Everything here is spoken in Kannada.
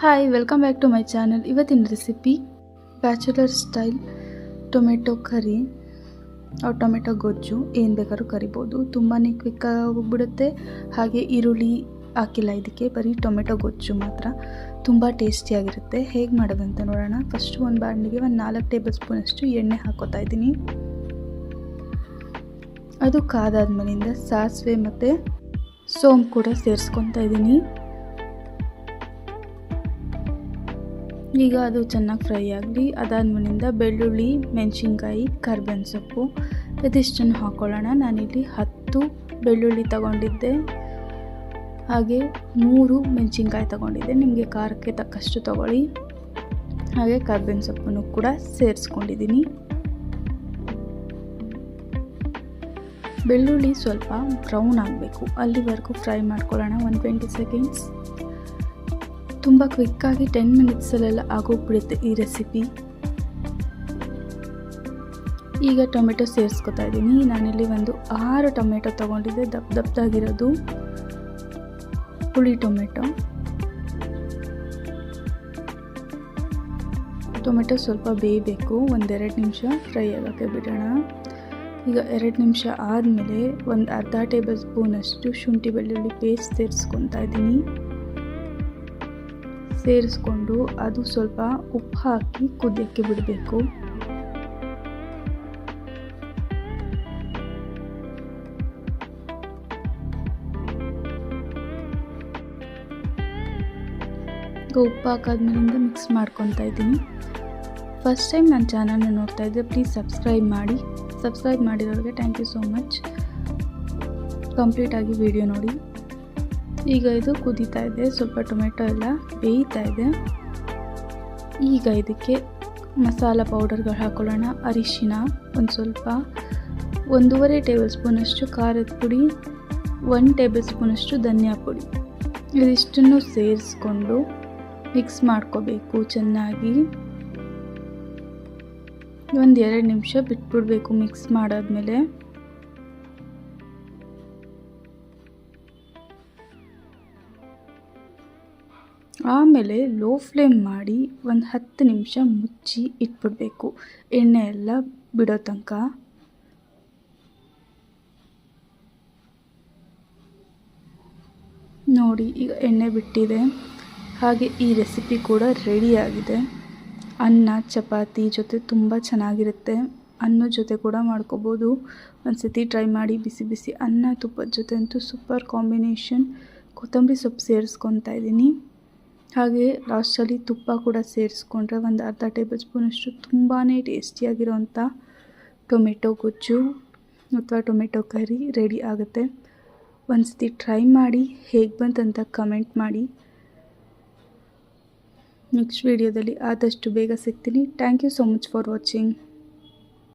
Hi welcome back to my channel ಇವತ್ತಿನ recipe bachelor style tomato curry tomato ಗೊಜ್ಜು. ಏನು ಬೇಕಾದ್ರೂ ಕರಿಬೋದು. ತುಂಬಾ ಕ್ವಿಕ್ ಹೋಗ್ಬಿಡುತ್ತೆ ಹಾಗೆ ಈರುಳ್ಳಿ ಹಾಕಿಲ್ಲ ಇದಕ್ಕೆ, ಬರೀ ಟೊಮೆಟೊ ಗೊಜ್ಜು ಮಾತ್ರ. ತುಂಬ ಟೇಸ್ಟಿಯಾಗಿರುತ್ತೆ ಹೇಗೆ ಮಾಡೋದಂತ ನೋಡೋಣ. ಫಸ್ಟ್ ಒಂದು ಬಾಣಲಿಗೆ ಒಂದು ನಾಲ್ಕು ಟೇಬಲ್ ಸ್ಪೂನಷ್ಟು ಎಣ್ಣೆ ಹಾಕೋತಾ ಇದ್ದೀನಿ. ಅದು ಕಾದಾದ್ಮೇಲಿಂದ ಸಾಸಿವೆ ಮತ್ತು ಸೋಂಪು ಕೂಡ ಸೇರಿಸ್ಕೊತಾ ಇದ್ದೀನಿ. ಈಗ ಅದು ಚೆನ್ನಾಗಿ ಫ್ರೈ ಆಗಲಿ, ಅದಾದ್ಮೇಲಿಂದ ಬೆಳ್ಳುಳ್ಳಿ, ಮೆಣಸಿನ್ಕಾಯಿ ಕರ್ಬೇವಿನ ಸೊಪ್ಪು ಇದಿಷ್ಟನ್ನು ಹಾಕ್ಕೊಳ್ಳೋಣ ನಾನಿಲ್ಲಿ ಹತ್ತು ಬೆಳ್ಳುಳ್ಳಿ ತಗೊಂಡಿದ್ದೆ. ಹಾಗೆ ಮೂರು ಮೆಣಸಿನ್ಕಾಯಿ ತಗೊಂಡಿದ್ದೆ. ನಿಮಗೆ ಖಾರಕ್ಕೆ ತಕ್ಕಷ್ಟು ತಗೊಳ್ಳಿ. ಹಾಗೆ ಕರ್ಬೇವಿನ ಸೊಪ್ಪನ್ನು ಕೂಡ ಸೇರಿಸ್ಕೊಂಡಿದ್ದೀನಿ. ಬೆಳ್ಳುಳ್ಳಿ ಸ್ವಲ್ಪ ಬ್ರೌನ್ ಆಗಬೇಕು. ಅಲ್ಲಿವರೆಗೂ ಫ್ರೈ ಮಾಡ್ಕೊಳ್ಳೋಣ. One twenty seconds. ತುಂಬ ಕ್ವಿಕ್ಕಾಗಿ ಟೆನ್ ಮಿನಿಟ್ಸಲ್ಲೆಲ್ಲ ಆಗೋಗ್ಬಿಡುತ್ತೆ ಈ ರೆಸಿಪಿ. ಈಗ ಟೊಮೆಟೊ ಸೇರಿಸ್ಕೊತಾ ಇದ್ದೀನಿ. ನಾನಿಲ್ಲಿ ಒಂದು ಆರು ಟೊಮೆಟೊ ತೊಗೊಂಡಿದ್ದೆ. ದಪ್ಪ ದಪ್ಪದಾಗಿರೋದು ಹುಳಿ ಟೊಮೆಟೊ. ಟೊಮೆಟೊ ಸ್ವಲ್ಪ ಬೇಯಬೇಕು. ಒಂದೆರಡು ನಿಮಿಷ ಫ್ರೈ ಆಗೋಕ್ಕೆ ಬಿಡೋಣ. ಈಗ ಎರಡು ನಿಮಿಷ ಆದಮೇಲೆ ಒಂದು ಅರ್ಧ ಟೇಬಲ್ ಸ್ಪೂನಷ್ಟು ಶುಂಠಿ ಬೆಳ್ಳುಳ್ಳಿ ಪೇಸ್ಟ್ ಸೇರಿಸ್ಕೊತಾ ಇದ್ದೀನಿ. ಸೇರಿಸ್ಕೊಂಡು ಅದು ಸ್ವಲ್ಪ ಉಪ್ಪು ಹಾಕಿ ಕುದಿಯೋಕ್ಕೆ ಬಿಡಬೇಕು. ಉಪ್ಪು ಹಾಕಾದ್ಮೇಲಿಂದ ಮಿಕ್ಸ್ ಮಾಡ್ಕೊತಾ ಇದ್ದೀನಿ. ಫಸ್ಟ್ ಟೈಮ್ ನನ್ನ ಚಾನಲ್ನ ನೋಡ್ತಾ ಇದ್ದೆ ಪ್ಲೀಸ್ ಸಬ್ಸ್ಕ್ರೈಬ್ ಮಾಡಿ. ಸಬ್ಸ್ಕ್ರೈಬ್ ಮಾಡಿರೋರಿಗೆ ಥ್ಯಾಂಕ್ ಯು ಸೋ ಮಚ್ ಕಂಪ್ಲೀಟಾಗಿ ವಿಡಿಯೋ ನೋಡಿ. ಈಗ ಇದು ಕುದೀತಾ ಇದೆ, ಸ್ವಲ್ಪ ಟೊಮೆಟೊ ಎಲ್ಲ ಬೇಯ್ತಾ ಇದೆ. ಈಗ ಇದಕ್ಕೆ ಮಸಾಲ ಪೌಡರ್ಗಳು ಹಾಕೊಳ್ಳೋಣ. ಅರಿಶಿನ ಒಂದು ಸ್ವಲ್ಪ, ಒಂದೂವರೆ ಟೇಬಲ್ ಸ್ಪೂನಷ್ಟು ಖಾರದ ಪುಡಿ ಒನ್ ಟೇಬಲ್ ಸ್ಪೂನಷ್ಟು ಧನಿಯಾ ಪುಡಿ. ಇದಿಷ್ಟನ್ನು ಸೇರಿಸ್ಕೊಂಡು ಮಿಕ್ಸ್ ಮಾಡ್ಕೋಬೇಕು ಚೆನ್ನಾಗಿ. ಒಂದು ಎರಡು ನಿಮಿಷ ಬಿಟ್ಬಿಡಬೇಕು ಮಿಕ್ಸ್ ಮಾಡಾದ್ಮೇಲೆ. ಆಮೇಲೆ ಲೋ ಫ್ಲೇಮ್ ಮಾಡಿ ಒಂದು ಹತ್ತು ನಿಮಿಷ ಮುಚ್ಚಿ ಇಟ್ಬಿಡಬೇಕು. ಎಣ್ಣೆ ಎಲ್ಲ ಬಿಡೋ ತನಕ. ನೋಡಿ, ಈಗ ಎಣ್ಣೆ ಬಿಟ್ಟಿದೆ. ಹಾಗೆ ಈ ರೆಸಿಪಿ ಕೂಡ ರೆಡಿಯಾಗಿದೆ ಅನ್ನ, ಚಪಾತಿ ಜೊತೆ ತುಂಬ ಚೆನ್ನಾಗಿರುತ್ತೆ. ಅನ್ನದ ಜೊತೆ ಕೂಡ ಮಾಡ್ಕೋಬೋದು. ಒಂದು ಸತಿ ಟ್ರೈ ಮಾಡಿ ಬಿಸಿ ಬಿಸಿ ಅನ್ನ ತುಪ್ಪದ ಜೊತೆ ಅಂತೂ ಸೂಪರ್ ಕಾಂಬಿನೇಷನ್. ಕೊತ್ತಂಬರಿ ಸೊಪ್ಪು ಸೇರಿಸ್ಕೊತಾ ಇದ್ದೀನಿ. ಹಾಗೆ ಲಾಸ್ಟಲ್ಲಿ ತುಪ್ಪ ಕೂಡ ಸೇರಿಸ್ಕೊಂಡ್ರೆ ಒಂದು ಅರ್ಧ ಟೇಬಲ್ ಸ್ಪೂನಷ್ಟು ತುಂಬಾ ಟೇಸ್ಟಿಯಾಗಿರೋಂಥ ಟೊಮೆಟೊ ಗೊಜ್ಜು ಅಥವಾ ಟೊಮೆಟೊ ಕರಿ ರೆಡಿ ಆಗುತ್ತೆ. ಒಂದು ಸತಿ ಟ್ರೈ ಮಾಡಿ ಹೇಗೆ ಬಂತಂತ ಕಮೆಂಟ್ ಮಾಡಿ. ನೆಕ್ಸ್ಟ್ ವೀಡಿಯೋದಲ್ಲಿ ಆದಷ್ಟು ಬೇಗ ಸಿಗ್ತೀನಿ. Thank you so much for watching